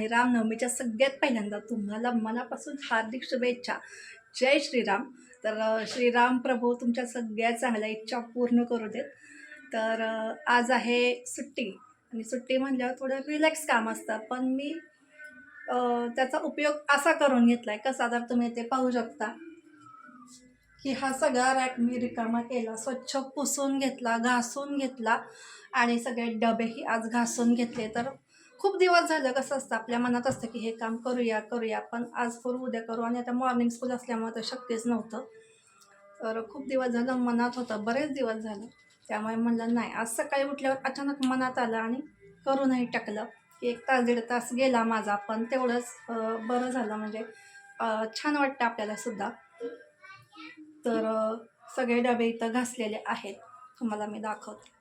आहे. आणि रामनवमीच्या सगळ्यात पहिल्यांदा तुम्हाला मनापासून हार्दिक शुभेच्छा. जय श्रीराम. तर श्रीराम प्रभू तुमच्या सगळ्या चांगल्या इच्छा पूर्ण करू देत. तर आज आहे सुट्टी. आणि सुट्टी म्हणल्यावर थोडं रिलॅक्स काम असतं. पण मी त्याचा उपयोग असा करून घेतला आहे कसा तर तुम्ही ते पाहू शकता. की हा सगळा रॅक मी रिकामा केला. स्वच्छ पुसून घेतला घासून घेतला. आणि सगळे डबेही आज घासून घेतले. तर खूप दिवस झालं कसं असतं आपल्या मनात असतं की हे काम करूया करूया पण आज करू उद्या करू आणि आता मॉर्निंग स्कूल असल्यामुळे तर शक्यच नव्हतं. तर खूप दिवस झालं मनात होतं बरेच दिवस झालं. त्यामुळे म्हणलं नाही आज सकाळी उठल्यावर अचानक मनात आलं आणि करूनही टाकलं की एक तास दीड तास गेला माझा पण तेवढंच बरं झालं म्हणजे छान वाटतं आपल्याला सुद्धा. तर सगळे डबे इथं घासलेले आहेत. तुम्हाला मी दाखवते.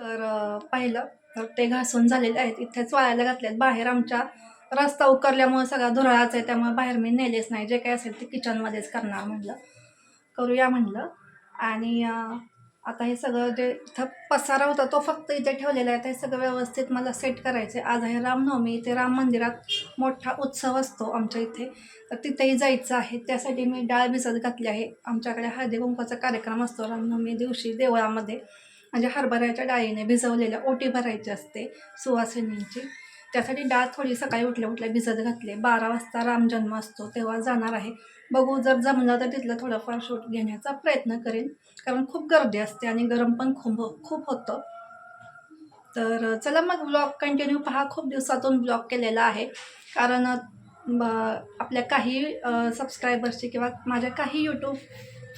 तर पाहिलं. तर ते घासून झालेले आहेत. इथेच वाळायला घातलेत. बाहेर आमच्या रस्ता उकरल्यामुळे सगळा धुराळाच आहे. त्यामुळे बाहेर मी नेलेच नाही. जे काही असेल ते किचनमध्येच करणार म्हणलं. करूया म्हणलं. आणि आता हे सगळं जे इथं पसारा होता तो फक्त इथे ठेवलेला आहे. ते सगळं व्यवस्थित मला सेट करायचं आहे. आज आहे रामनवमी. इथे राम मंदिरात मोठा उत्सव असतो आमच्या इथे. तर तिथेही जायचं आहे. त्यासाठी मी डाळ भिजत घातली आहे. आमच्याकडे हळदी कुंकवाचा कार्यक्रम असतो रामनवमी दिवशी देवळामध्ये. म्हणजे हरभऱ्याच्या डाळीने भिजवलेल्या ओटी भरायची असते सुवासिनींची. त्यासाठी डाळ थोडी सकाळी उठल्या उठल्या भिजत घातले. बारा वाजता रामजन्म असतो तेव्हा जाणार आहे. बघू जर जमलं तर तिथलं थोडंफार शूट घेण्याचा प्रयत्न करेन. कारण खूप गर्दी असते आणि गरम पण खूप हो, खूप होतं. तर चला मग ब्लॉग कंटिन्यू पहा. खूप दिवसातून ब्लॉग केलेला आहे. कारण ब आपल्या काही सबस्क्रायबर्सची किंवा माझ्या काही यूट्यूब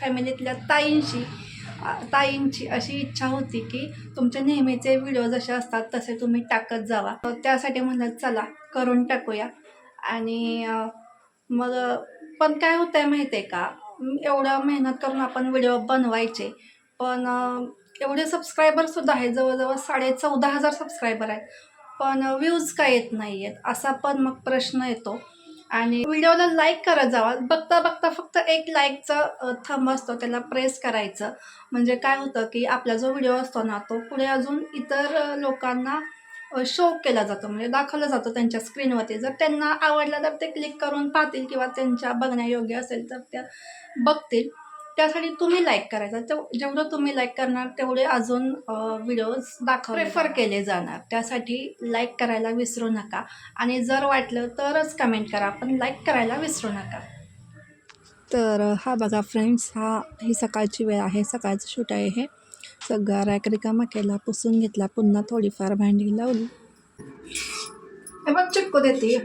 फॅमिलीतल्या ताईंशी ताईंची अशी इच्छा होती की तुमचे नेहमीचे व्हिडिओ जसे असतात तसे तुम्ही टाकत जावा. तर त्यासाठी म्हणलं चला करून टाकूया. आणि मग पण काय होतं आहे माहिती आहे का एवढं मेहनत करून आपण व्हिडिओ बनवायचे पण एवढे सबस्क्रायबरसुद्धा आहेत जवळजवळ साडे चौदा हजार सबस्क्रायबर आहेत पण व्ह्यूज काय येत नाही आहेत असा पण मग प्रश्न येतो. आणि व्हिडिओला लाईक करत जावा. बघता बघता फक्त एक लाईकचं थंब असतो त्याला प्रेस करायचं. म्हणजे काय होतं की आपला जो व्हिडिओ असतो ना तो पुढे अजून इतर लोकांना शो केला जातो. म्हणजे दाखवला जातो त्यांच्या स्क्रीनवरती जर त्यांना आवडला तर ते क्लिक करून पाहतील किंवा त्यांच्या बघण्यायोग्य असेल तर त्या बघतील. त्यासाठी तुम्ही लाईक करायचं. तेव जेवढं तुम्ही लाईक करणार तेवढे अजून व्हिडिओज दाखव प्रेफर केले जाणार. त्यासाठी लाईक करायला विसरू नका. आणि जर वाटलं तरच कमेंट करा. पण लाईक करायला विसरू नका. तर हा बघा फ्रेंड्स हा ही सकाळची वेळ आहे. सकाळचं शूट आहे हे. सगळा रॅक रिकामा केला पुसून घेतला. पुन्हा थोडीफार भांडी लावली. हे बघ चिक्कू देते.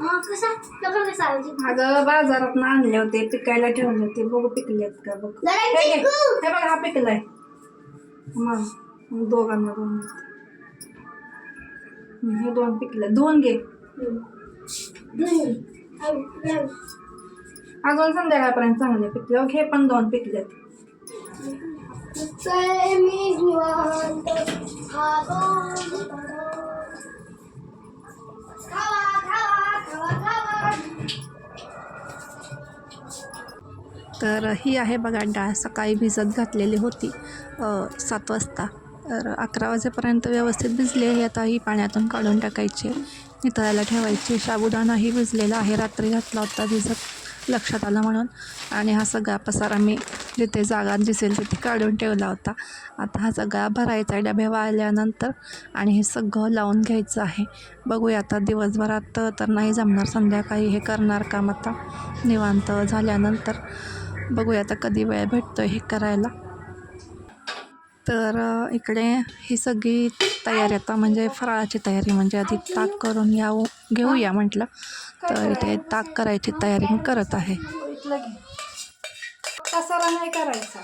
कसा लवकर कसा? अगं बाजारात आणले होते पिकायला ठेवले होते बघू पिकलेत का बघ जरा हे घे. चिकू. हे बघ हा पिकलाय मग मग दोघांना दोन. हं, हे दोन पिकले दोन घे हम्म. आऊ, आऊ. अजून संध्याकाळपर्यंत चांगले पिकले घे पण दोन पिकलेत. खावा, खावा, खावा, खावा. तर ही आहे बघा डाळ सकाळी भिजत घातलेली होती सात वाजता. तर अकरा वाजेपर्यंत व्यवस्थित भिजली आहे. आता ही पाण्यातून काढून टाकायची. नितळायला ठेवायची. साबुदाणाही भिजलेला आहे. रात्री घातला होता भिजत. लक्षात आलं म्हणून. आणि हा सगळा पसारा मी जिथे जागा दिसेल तिथे काढून ठेवला होता. आता हा सगळा भरायचा आहे डबे वाळल्यानंतर. आणि हे सगळं लावून घ्यायचं आहे. बघूया आता दिवसभरात तर नाही जमणार संध्याकाळी हे करणार काम आता. निवांत झाल्यानंतर बघूया आता कधी वेळ भेटतो हे करायला. तर इकडे ही सगळी तयारी आता म्हणजे फराळाची तयारी म्हणजे आधी ताक करून याव घेऊया म्हटलं. तर इथे ताक करायची तयारी मी करत आहे. पसारा नाही करायचा?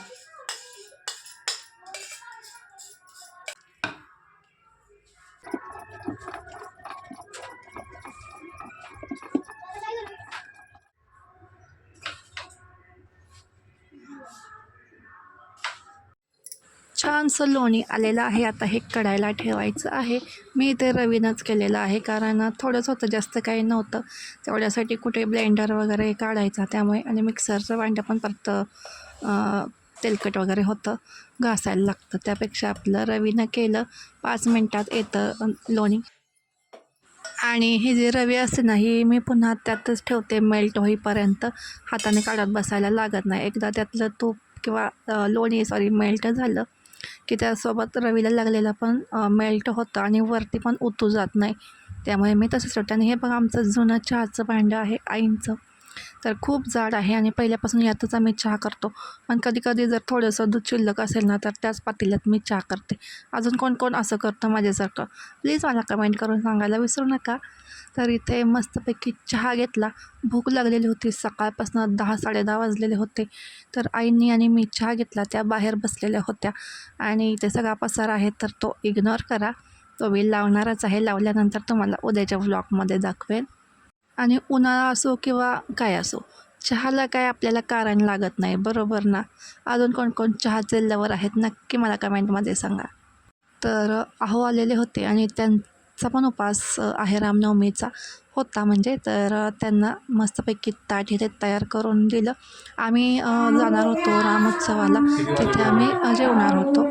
छानसं लोणी आलेलं आहे. आता हे कढायला ठेवायचं आहे. मी इथे रवीनच केलेलं आहे कारण थोडंच होतं जास्त काही नव्हतं. तेवढ्यासाठी कुठे ब्लेंडर वगैरे काढायचा त्यामुळे आणि मिक्सरचं भांडं पण परत तेलकट वगैरे होतं घासायला लागतं. त्यापेक्षा आपलं रवीनं केलं. पाच मिनटात येतं लोणी. आणि ही जी रवी असते ना ही मी पुन्हा त्यातच ठेवते मेल्ट होईपर्यंत. हाताने काढत बसायला लागत नाही. एकदा त्यातलं तूप किंवा लोणी सॉरी मेल्ट झालं की त्यासोबत रवीला लागलेला पण मेल्ट होतं आणि वरती पण उतू जात नाही. त्यामुळे मी तसंच ठेवते आणि हे बघा आमचं जुनं चहाचं भांडं आहे आईंचं. तर खूप जाड आहे आणि पहिल्यापासून यातच आम्ही चहा करतो. पण कधी कधी जर थोडंसं दूध शिल्लक असेल ना तर त्याच पातेल्यात मी चहा करते. अजून कोण कोण असं करतं माझ्यासारखं? प्लीज मला कमेंट करून सांगायला विसरू नका. तर इथे मस्तपैकी चहा घेतला. भूक लागलेली होती. सकाळपासून दहा साडेदहा वाजलेले होते. तर आईंनी आणि मी चहा घेतला. त्या बाहेर बसलेल्या होत्या. आणि इथे सगळा पसार आहे तर तो इग्नोर करा. तो वेळ लावणारच आहे. लावल्यानंतर तुम्हाला उद्याच्या व्लॉगमध्ये दाखवेन. आणि उन्हाळा असो किंवा काय असो चहाला काय आपल्याला कारण लागत नाही बरोबर ना? अजून कोण कोण चहाचे लवर आहेत नक्की मला कमेंटमध्ये सांगा. तर अहो आलेले होते आणि त्यांचा पण उपास आहे रामनवमीचा होता म्हणजे तर त्यांना मस्तपैकी ताट इथे तयार करून दिलं. आम्ही जाणार होतो रामोत्सवाला. तिथे आम्ही जेवणार होतो.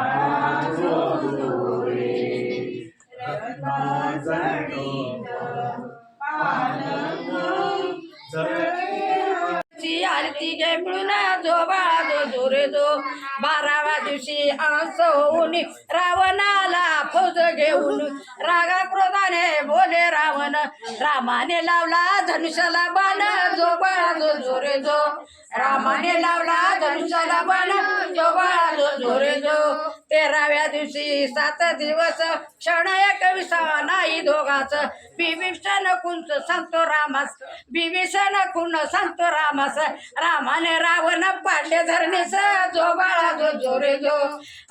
बारावा दिवशी अंस होऊन रावणाला फौज घेऊन रागा क्रोधाने बोले रावण रामाने लावला धनुष्याला बाण जो बाळा जो जोरे जो. रामाने लावला धनुष्याला बाण जो बाळा जो जोरे जो. तेराव्या दिवशी सात दिवस क्षण एक विसा नाही दोघाच. बिभीषण कुंच सांगतो रामास बिभीषण कुण सांगतो रामास. रामाने रावण पाडले धरणेस जो बाळा जो जोरे जो.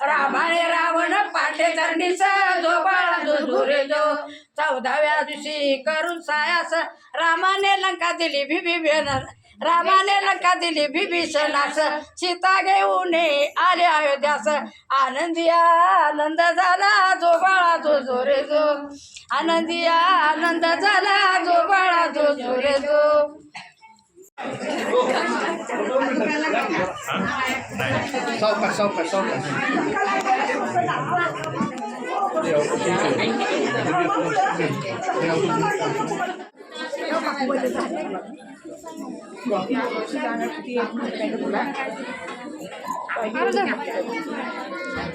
रामाने रावण पाठे धरणीस जो बाळा जो जोरे जो. चौदाव्या दिवशी करून सायास रामाने लंका दिली बिभीषण रामाने लंका दिली बिभीषणास सीता घेऊन आले अयोध्यास. आनंदी आनंद झाला जो बाळा जो जोरे जो. आनंदी आनंद झाला जो बाळा जो जोरे जो. 烧快烧 các cuộc.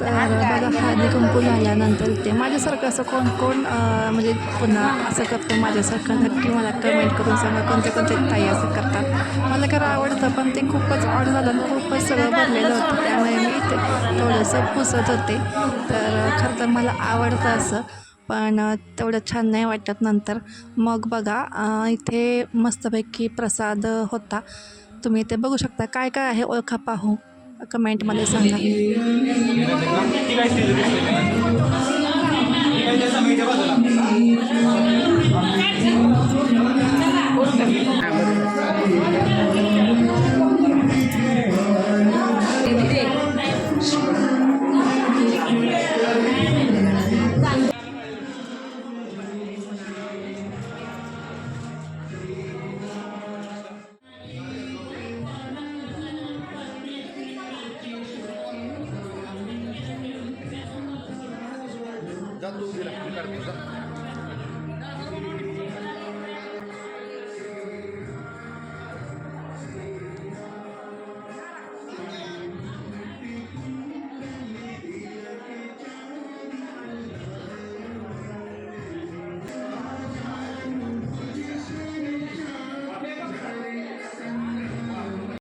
तर बघा हळदी कुंकू झाल्यानंतर ते माझ्यासारखं असं कोण कोण म्हणजे पुन्हा असं करतं माझ्यासारखं नक्की मला कमेंट करून सांगा कोणते कोणते ताई असं करतात. मला खरं आवडतं पण ते खूपच ऑड झालं आणि खूपच सगळं भरलेलं होतं त्यामुळे मी ते थोडंसं पुसत होते. तर खरं तर मला आवडतं असं. पण तेवढं छान नाही वाटत नंतर. मग बघा इथे मस्तपैकी प्रसाद होता. तुम्ही इथे बघू शकता. काय काय आहे ओळखा पाहू. कमेंटमध्ये सांगा.